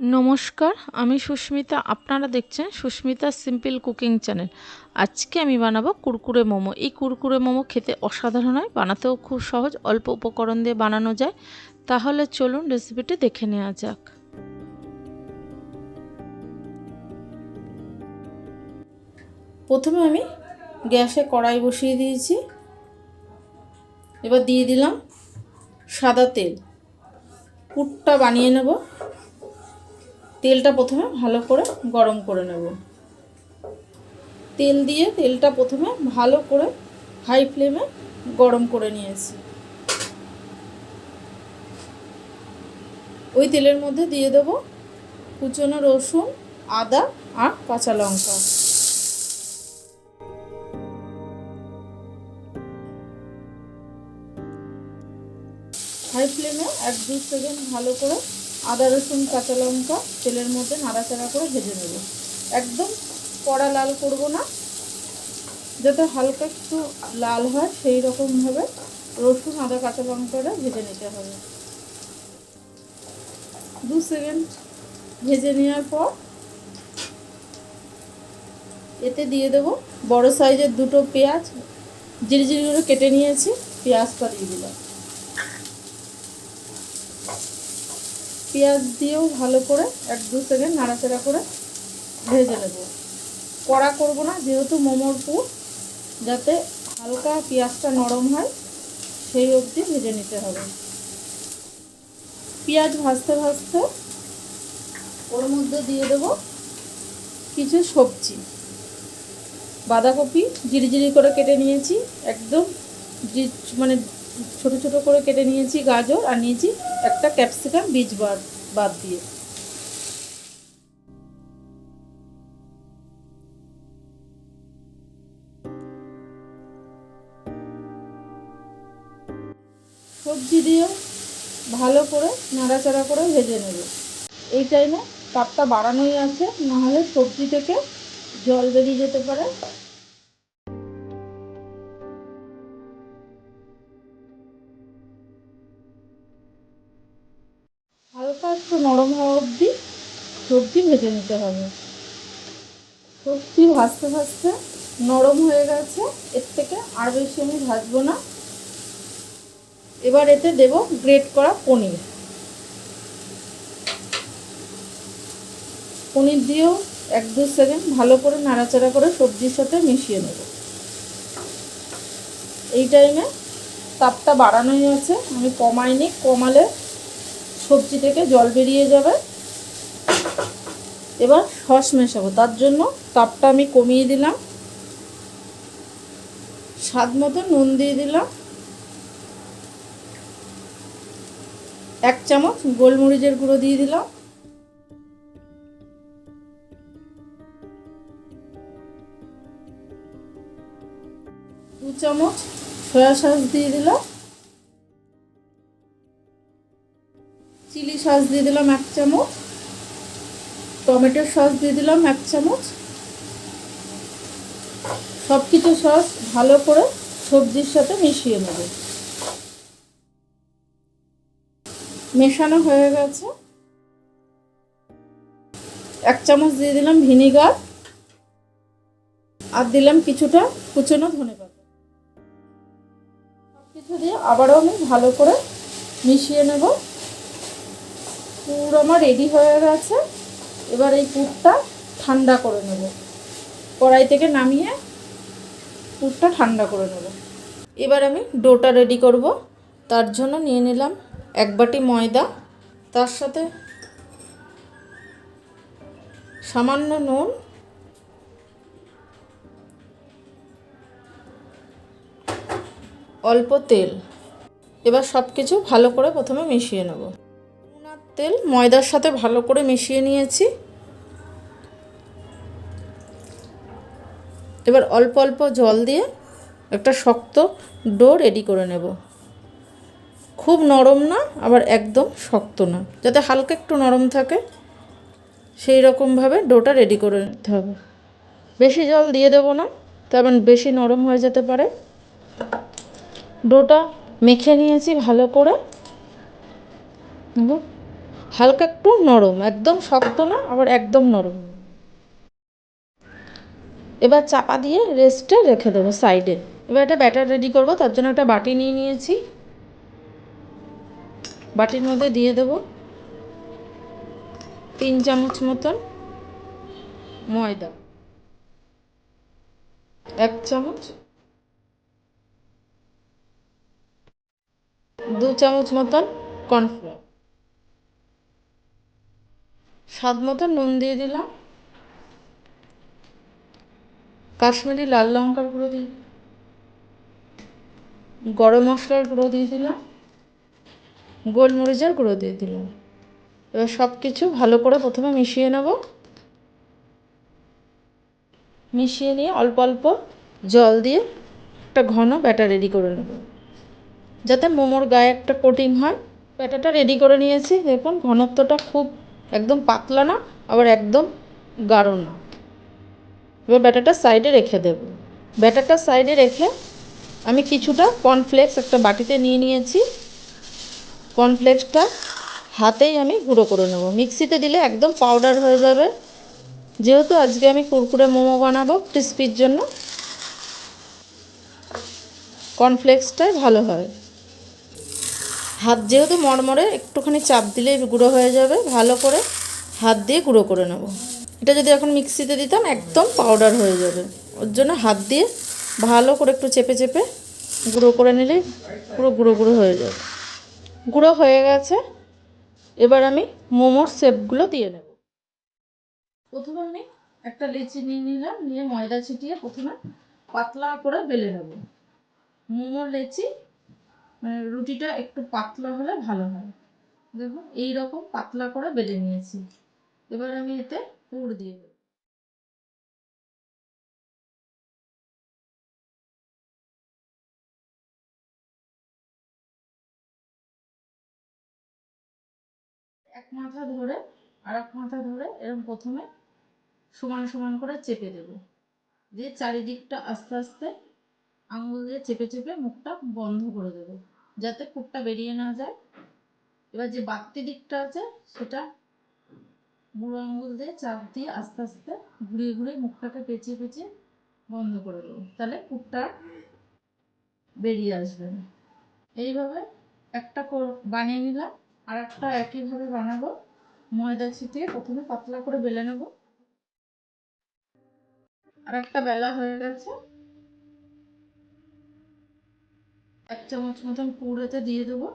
নমস্কার, আমি সুস্মিতা। আপনারা দেখছেন সুস্মিতা সিম্পল কুকিং চ্যানেল আজকে আমি বানাবো কুরকুরে মোমো। এই কুরকুরে মোমো খেতে অসাধারণ হয়, বানাতেও খুব সহজ, অল্প উপকরণ দিয়ে বানানো যায়। তাহলে চলুন রেসিপিটি দেখে নেওয়া যাক। প্রথমে আমি গ্যাসে কড়াই বসিয়ে দিয়েছি। এবার দিয়ে দিলাম সাদা তেল। পুরটা বানিয়ে নেব। তেলটা প্রথমে ভালো করে গরম করে নেব। তেল দিয়ে তেলটা প্রথমে ভালো করে হাই ফ্লেমে গরম করে নিয়েছি। ওই তেলের মধ্যে দিয়ে দেবো কুচনো রসুন, আদা আর কাঁচা লঙ্কা। হাই ফ্লেমে এক দু সেকেন্ড ভালো করে আদা, রসুন, কাঁচা লঙ্কা, তেলের মধ্যে নাড়াচাড়া করে ভেজে নেব। একদম কড়া লাল করব না। যাতে হালকা একটু লাল হয়, সেই রকমভাবে রসুন, আদা, কাঁচা লঙ্কাটা ভেজে নিতে হবে। দু সেকেন্ড ভেজে নেওয়ার পর এতে দিয়ে দেবো বড় সাইজের দুটো পেঁয়াজ। জিরি জিরি করে কেটে নিয়েছি, পেঁয়াজটা দিয়ে দিলাম। পেঁয়াজ দিয়েও ভালো করে এক দু সেকেন্ড নাড়াচাড়া করে ভেজে নেব। কড়া করব না, যেহেতু মোমোর পুর, যাতে হালকা পেঁয়াজটা নরম হয়, সেই অবধি ভেজে নিতে হবে। পেঁয়াজ ভাজতে ভাজতে ওর মধ্যে দিয়ে দেব কিছু সবজি। বাঁধাকপি জিরি জিরি করে কেটে নিয়েছি, একদম মানে ছোট ছোট করে কেটে নিয়েছি গাজর আর নিয়েছি একটা ক্যাপসিকাম বীজ বাদ বাদ দিয়ে। সবজি দিয়েও ভালো করে নাড়াচাড়া করে ভেজে নেব। এই টাইমে তাপটা বাড়ানোই আছে, নাহলে সবজি থেকে জল বেরিয়ে যেতে পারে। নরম হওয়া অবধি সবজি ভেজে নিতে হবে। সবজি ভাজতে ভাজতে নরম হয়ে গেছে, এর থেকে আর বেশি আমি ভাজবো না। এবার এতে দেব গ্রেট করা পনির। পনির দিয়েও এক দু সেকেন্ড ভালো করে নাড়াচাড়া করে সবজির সাথে মিশিয়ে নেব। এই টাইমে তাপটা বাড়ানোই আছে, আমি কমাইনি, কমালে সবজি থেকে জল বেরিয়ে যাবে। এবার সস মেশাবো। তার জন্য তাপটা আমি কমিয়ে দিলাম। স্বাদ মতো নুন দিয়ে দিলাম। এক চামচ গোলমরিচের গুঁড়ো দিয়ে দিলাম। দু চামচ সয়া সস দিয়ে দিলাম। সস দিয়ে দিলাম এক চামচ। টমেটো সস দিয়ে দিলাম এক চামচ। সব কিছু সস ভালো করে সবজির সাথে মিশিয়ে নেব। মেশানো হয়ে গেছে। এক চামচ দিয়ে দিলাম ভিনিগার। আর দিলাম কিছুটা কুচনো ধনে পাতা। সব কিছু দিয়ে আবারও আমি ভালো করে মিশিয়ে নেব। পুর আমার রেডি হয়ে গেছে। এবার এই পুরটা ঠান্ডা করে নেব। কড়াই থেকে নামিয়ে পুরটা ঠান্ডা করে নেব। এবার আমি ডোটা রেডি করব। তার জন্য নিয়ে নিলাম এক বাটি ময়দা। তার সাথে সামান্য নুন। অল্প তেল। এবার সব কিছু ভালো করে প্রথমে মিশিয়ে নেব। তেল ময়দার সাথে ভালো করে মিশিয়ে নিয়েছি। এবার অল্প অল্প জল দিয়ে একটা শক্ত ডো রেডি করে নেব। খুব নরম না, আবার একদম শক্ত না। যাতে হালকা একটু নরম থাকে, সেই রকমভাবে ডোটা রেডি করে নিতে হবে। বেশি জল দিয়ে দেবো না, তেমন বেশি নরম হয়ে যেতে পারে। ডোটা মেখে নিয়েছি ভালো করে। হালকা একটু নরম, একদম শক্ত না, আবার একদম নরম। এবার চাপা দিয়ে রেস্টে রেখে দেবো সাইডে এবার একটা ব্যাটার রেডি করব, তার জন্য একটা বাটি নিয়ে নিয়েছি। বাটির মধ্যে দিয়ে দেব তিন চামচ মতন ময়দা। এক চামচ। দু চামচ মতন কর্নফ্লাওয়ার স্বাদ মতো নুন দিয়ে দিলাম। কাশ্মীরি লাল লঙ্কার গুঁড়ো দিয়ে গরম মশলার গুঁড়ো দিয়ে দিলাম। গোলমরিচের গুঁড়ো দিয়ে দিলাম। এবার সব কিছু ভালো করে প্রথমে মিশিয়ে নেব। মিশিয়ে নিয়ে অল্প অল্প জল দিয়ে একটা ঘন ব্যাটার রেডি করে নেব। যাতে মোমোর গায়ে একটা কোটিং হয়। ব্যাটারটা রেডি করে নিয়েছি। দেখুন, ঘনত্বটা খুব একদম পাতলা না, আবার একদম গাঢ় না। এবার ব্যাটারটা সাইডে রেখে দেব। ব্যাটারটা সাইডে রেখে আমি কিছুটা কর্নফ্লেক্স একটা বাটিতে নিয়ে নিয়েছি। কর্নফ্লেক্সটা হাতেই আমি গুঁড়ো করে নেব। মিক্সিতে দিলে একদম পাউডার হয়ে যাবে। যেহেতু আজকে আমি কুরকুরে মোমো বানাবো ক্রিস্পির জন্য কর্নফ্লেক্সটাই ভালো হয়। হাত যেহেতু মরমরে একটুখানি চাপ দিলেই গুঁড়ো হয়ে যাবে, ভালো করে হাত দিয়ে গুঁড়ো করে নেব। এটা যদি এখন মিক্সিতে দিতাম, একদম পাউডার হয়ে যাবে। ওর জন্য হাত দিয়ে ভালো করে একটু চেপে চেপে গুঁড়ো করে নিলেই পুরো গুঁড়ো গুঁড়ো হয়ে যাবে। গুঁড়ো হয়ে গেছে, এবার আমি মোমোর শেপগুলো দিয়ে নেব। প্রথমে আমি একটা লিচি নিয়ে নিলাম, নিয়ে ময়দা ছিটিয়ে প্রথমে পাতলা করে বেলে নেব। মোমোর লেচি মানে রুটিটা একটু পাতলা হলে ভালো হয়। দেখুন এই রকম পাতলা করে বেলে নিয়েছি। এবার আমি এতে পুর দিয়ে দেবো। এক মাথা ধরে আর এক মাথা ধরে এরকম প্রথমে সমান সমান করে চেপে দেব। দিয়ে চারিদিকটা আস্তে আস্তে আঙুল দিয়ে চেপে চেপে মুখটা বন্ধ করে দেবো। যাতে পুরটা বেরিয়ে না যায়। এবার যে বাড়তি দিকটা আছে, সেটা বুড়ো আঙুল দিয়ে চাপ দিয়ে আস্তে আস্তে ঘুরিয়ে ঘুরিয়ে মুখটাকে পেঁচিয়ে পেঁচিয়ে বন্ধ করে দেবো। তাহলে পুরটা বেরিয়ে আসবে। এইভাবে একটা বানিয়ে নিলাম, আর একটা একইভাবে বানাবো। ময়দা ছিটিয়ে প্রথমে পাতলা করে বেলে নেব। আর একটা বেলা হয়ে গেছে। এক চামচ মতন পুরেতে দিয়ে দেবো।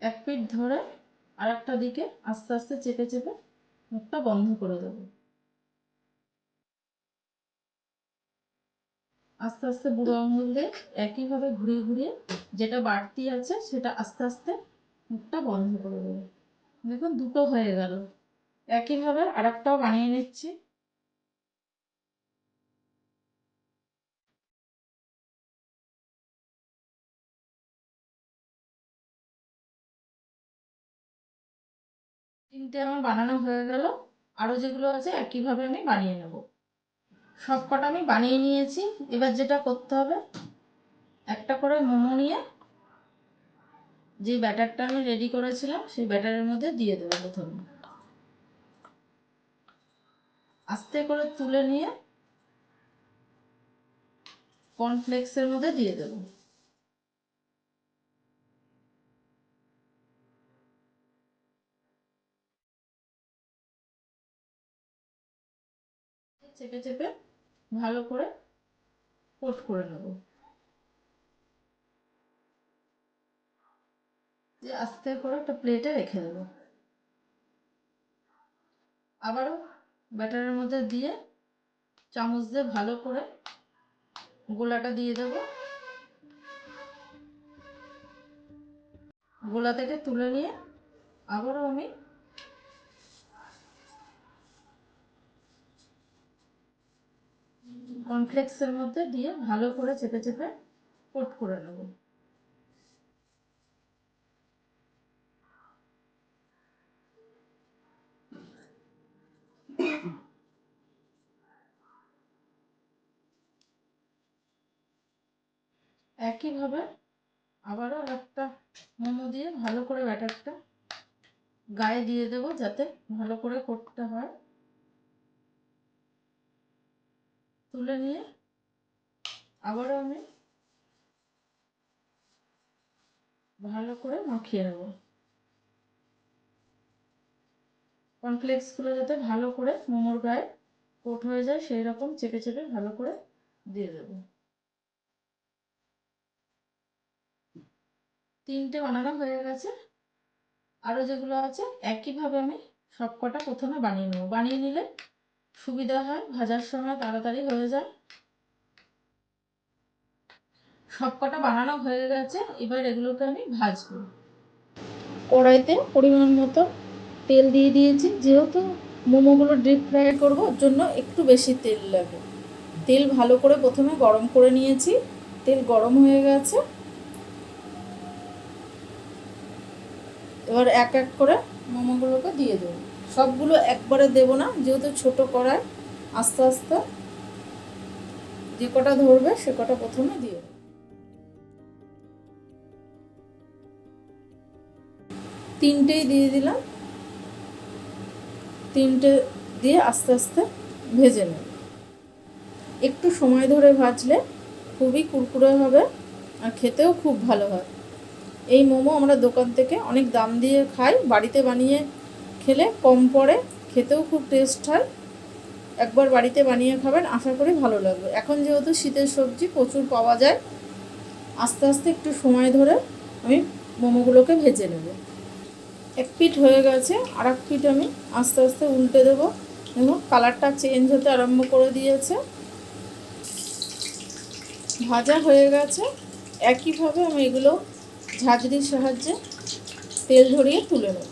এক পিঠ ধরে আর একটা দিকে আস্তে আস্তে চেপে চেপে মুখটা বন্ধ করে দেবো। আস্তে আস্তে বুড়ো আঙুল দিয়ে একইভাবে ঘুরিয়ে ঘুরিয়ে যেটা বাড়তি আছে সেটা আস্তে আস্তে মুখটা বন্ধ করে দেবো। দেখুন দুটো হয়ে গেল। একইভাবে আর একটাও বানিয়ে নিচ্ছি। তিনটে আমার বানানো হয়ে গেল। আরও যেগুলো আছে, একইভাবে আমি বানিয়ে নেব। সব কটা আমি বানিয়ে নিয়েছি। এবার যেটা করতে হবে, একটা করে মোমো নিয়ে যে ব্যাটারটা আমি রেডি করেছিলাম, সেই ব্যাটারের মধ্যে দিয়ে দেবো প্রথমে। আস্তে করে তুলে নিয়ে কর্নফ্লেক্সের মধ্যে দিয়ে দেবো। চেপে চেপে ভালো করে কোট করে নেব। দিয়ে আস্তে করে একটা প্লেটে রেখে দেবো। আবারও ব্যাটারের মধ্যে দিয়ে চামচ দিয়ে ভালো করে গোলাটা দিয়ে দেবো। গোলা থেকে তুলে নিয়ে আবারও আমি কর্নফ্লেক্সের মধ্যে দিয়ে ভালো করে চেপে চেপে কোট করে নেব। একইভাবে আবারও একটা মোমো দিয়ে ভালো করে ব্যাটারটা গায়ে দিয়ে দেবো যাতে ভালো করে করতে হয়। তুলে নিয়ে আবারও আমি ভালো করে মাখিয়ে নেব। কর্নফ্লেক্সগুলো যাতে ভালো করে মোমোর গায়ে কোট হয়ে যায়, সেই রকম চেপে চেপে ভালো করে দিয়ে দেব। তিনটে বানানো হয়ে গেছে। আরও যেগুলো আছে, একইভাবে আমি সব কটা প্রথমে বানিয়ে নেব। বানিয়ে নিলে সুবিধা হয়, ভাজার সময় তাড়াতাড়ি হয়ে যায়। সব কটা বানানো হয়ে গেছে, এবার এগুলোকে আমি ভাজবো। কড়াইতে পরিমাণ মতো তেল দিয়ে দিয়েছি, যেহেতু মোমোগুলো ডিপ ফ্রাই করব, ওর জন্য একটু বেশি তেল লাগে তেল ভালো করে প্রথমে গরম করে নিয়েছি, তেল গরম হয়ে গেছে। এবার এক এক করে মোমোগুলোকে দিয়ে দেবো। সবগুলো একবারে দেবো না, যেহেতু ছোট কড়াই আস্তে আস্তে যে কটা ধরবে সে কটা প্রথমে দিয়ে তিনটেই দিয়ে দিলাম। তিনটে দিয়ে আস্তে আস্তে ভেজে নেব। একটু সময় ধরে ভাজলে খুবই কুরকুরে হবে আর খেতেও খুব ভালো হয়। এই মোমো আমরা দোকান থেকে অনেক দাম দিয়ে খাই, বাড়িতে বানিয়ে খেলে কম পড়ে, খেতেও খুব টেস্ট হয়। একবার বাড়িতে বানিয়ে খাবেন, আশা করি ভালো লাগবে। এখন যেহেতু শীতের সবজি প্রচুর পাওয়া যায়, আস্তে আস্তে একটু সময় ধরে আমি মোমোগুলোকে ভেজে নেব। এক পিঠ হয়ে গেছে আর এক পিঠ আমি আস্তে আস্তে উল্টে দেবো। দেখুন, কালারটা চেঞ্জ হতে আরম্ভ করে দিয়েছে। ভাজা হয়ে গেছে। একইভাবে আমি এগুলো ঝাঁঝরির সাহায্যে তেল ঝরিয়ে তুলে নেব।